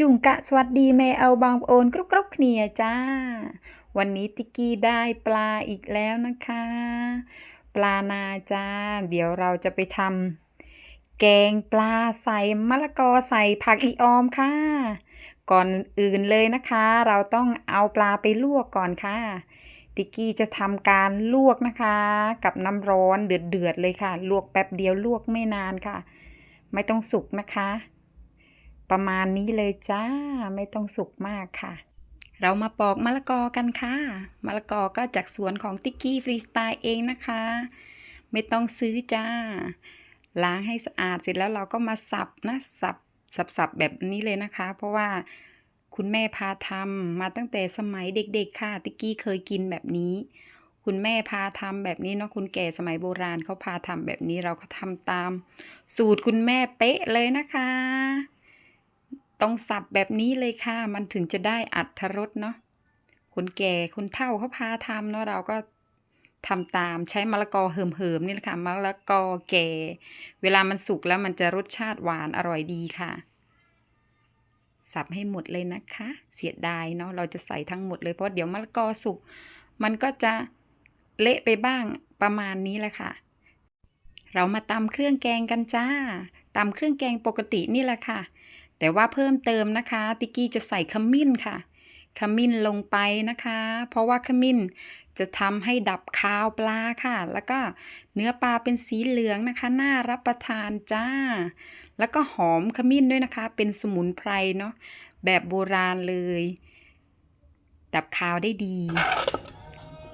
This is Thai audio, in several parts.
จุงกะสวัสดีแม่เอาบางโอนกรุบกรุบเนียจ้า วันนี้ติกกี้ได้ปลาอีกแล้วนะคะ ปลานาจ้า เดี๋ยวเราจะไปทำแกงปลาใส่มะละกอใส่ผักอีออมค่ะ ก่อนอื่นเลยนะคะ เราต้องเอาปลาไปลวกก่อนค่ะ ติกกี้จะทำการลวกนะคะ กับน้ำร้อนเดือดๆเลยค่ะ ลวกแป๊บเดียวลวกไม่นานค่ะ ไม่ต้องสุกนะคะ ประมาณนี้เลยจ้าไม่ต้องสุกมากค่ะ เรามาปอกมะละกอกันค่ะ มะละกอก็จากสวนของติ๊กกี้ฟรีสไตล์เองนะคะ ไม่ต้องซื้อจ้า ล้างให้สะอาดเสร็จแล้วเราก็มาสับนะสับสับสับแบบนี้เลยนะคะ เพราะว่าคุณแม่พาทำมาตั้งแต่สมัยเด็กๆค่ะ ติ๊กกี้เคยกินแบบนี้ คุณแม่พาทำแบบนี้เนาะคุณแก่สมัยโบราณเขาพาทำแบบนี้เราก็ทำตาม สูตรคุณแม่เป๊ะเลยนะคะ ต้องสับแบบนี้เลยค่ะ มันถึงจะได้อัตรสเนาะคนแก่คนเฒ่าเขาพาทำเนาะเราก็ทำตามใช้มะละกอเหิมๆนี่แหละค่ะมะละกอแก่ เวลามันสุกแล้วมันจะรสชาติหวานอร่อยดีค่ะ สับให้หมดเลยนะคะ เสียดายเนาะเราจะใส่ทั้งหมดเลยเพราะเดี๋ยวมะละกอสุกมันก็จะเละไปบ้างประมาณนี้แหละค่ะ เรามาตำเครื่องแกงกันจ้าตำเครื่องแกงปกตินี่แหละค่ะ แต่ว่าเพิ่มเติมนะคะติกกี้จะใส่ขมิ้นค่ะขมิ้นลงไปนะคะ เพราะว่าขมิ้นจะทำให้ดับคาวปลาค่ะ แล้วก็เนื้อปลาเป็นสีเหลืองนะคะ น่ารับประทานจ้า แล้วก็หอมขมิ้นด้วยนะคะ เป็นสมุนไพรเนาะแบบโบราณเลย ดับคาวได้ดี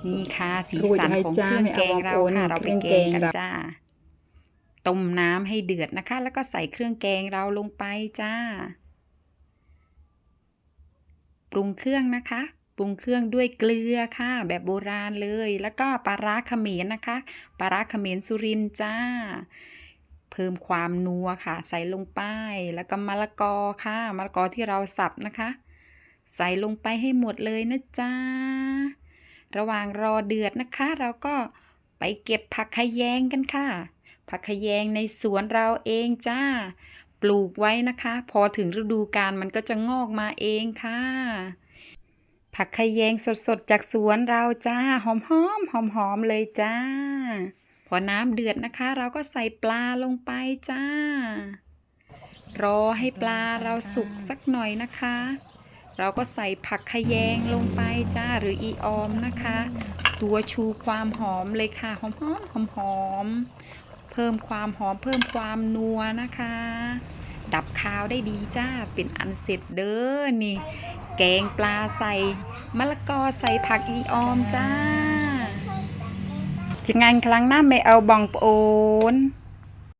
นี่ค่ะ สีสันของเครื่องแกงเราค่ะ เราไปแกงกันจ้า ต้มน้ำให้เดือดนะคะ แล้วก็ใส่เครื่องแกงเราลงไปจ้า ปรุงเครื่องนะคะ ปรุงเครื่องด้วยเกลือค่ะ แบบโบราณเลย แล้วก็ปลาร้าเขมรนะคะปลาร้าเขมรสุรินทร์จ้า เพิ่มความนัวค่ะ ใส่ลงไป แล้วก็มะละกอค่ะมะละกอที่เราสับนะคะ ใส่ลงไปให้หมดเลยนะจ้าระหว่างรอเดือดนะคะ เราก็ไปเก็บผักขยงกันค่ะ ผักขะแยงในสวนเราเองจ้า ปลูกไว้นะคะ พอถึงฤดูกาลมันก็จะงอกมาเองค่ะ ผักขะแยงสดๆ จากสวนเราจ้า หอมๆหอมๆเลยจ้า พอน้ำเดือดนะคะ เราก็ใส่ปลาลงไปจ้า รอให้ปลาเราสุกสักหน่อยนะคะเราก็ใส่ผักขยงลงไปจ้าหรืออีออมนะคะ ตัวชูความหอมเลยค่ะ หอมๆหอมๆ เพิ่มความหอมเพิ่มความนัวนะคะ ดับคาวได้ดีจ้าเป็นอันเสร็จเด้อนี่ แกงปลาใส่มะละกอใส่ผักอีออมจ้าจะงานครั้งหน้าไม่เอาบองโอน